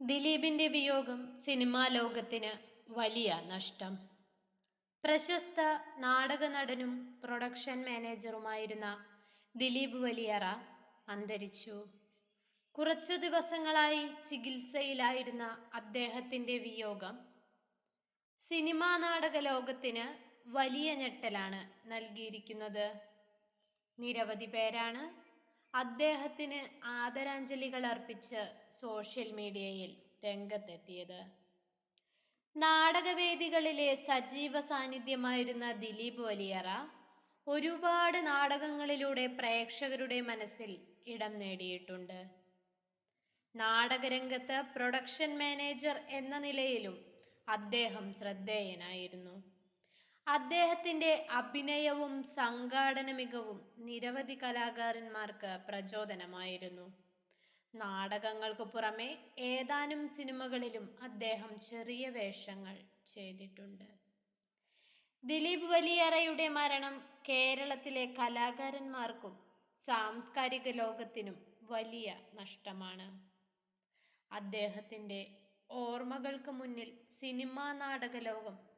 ദിലീപിന്റെ വിയോഗം സിനിമാ ലോകത്തിന് വലിയ നഷ്ടം. പ്രശസ്ത നാടക നടനും പ്രൊഡക്ഷൻ മാനേജറുമായിരുന്ന ദിലീപ് വലിയറ അന്തരിച്ചു. കുറച്ചു ദിവസങ്ങളായി ചികിത്സയിലായിരുന്ന അദ്ദേഹത്തിന്റെ വിയോഗം സിനിമാ നാടക ലോകത്തിന് വലിയ ഞെട്ടലാണ് നൽകിയിരിക്കുന്നത്. നിരവധി പേരാണ് അദ്ദേഹത്തിന് ആദരാഞ്ജലികൾ അർപ്പിച്ച് സോഷ്യൽ മീഡിയയിൽ രംഗത്തെത്തിയത്. നാടകവേദികളിലെ സജീവ സാന്നിധ്യമായിരുന്ന ദിലീപ് വലിയറ ഒരുപാട് നാടകങ്ങളിലൂടെ പ്രേക്ഷകരുടെ മനസ്സിൽ ഇടം നേടിയിട്ടുണ്ട്. നാടകരംഗത്ത് പ്രൊഡക്ഷൻ മാനേജർ എന്ന നിലയിലും അദ്ദേഹം ശ്രദ്ധേയനായിരുന്നു. അദ്ദേഹത്തിന്റെ അഭിനയവും സംഘാടന മികവും നിരവധി കലാകാരന്മാർക്ക് പ്രചോദനമായിരുന്നു. നാടകങ്ങൾക്ക് പുറമെ ഏതാനും സിനിമകളിലും അദ്ദേഹം ചെറിയ വേഷങ്ങൾ ചെയ്തിട്ടുണ്ട്. ദിലീപ് വലിയറയുടെ മരണം കേരളത്തിലെ കലാകാരന്മാർക്കും സാംസ്കാരിക ലോകത്തിനും വലിയ നഷ്ടമാണ്. അദ്ദേഹത്തിന്റെ ഓർമ്മകൾക്ക് മുന്നിൽ സിനിമാ നാടക ലോകം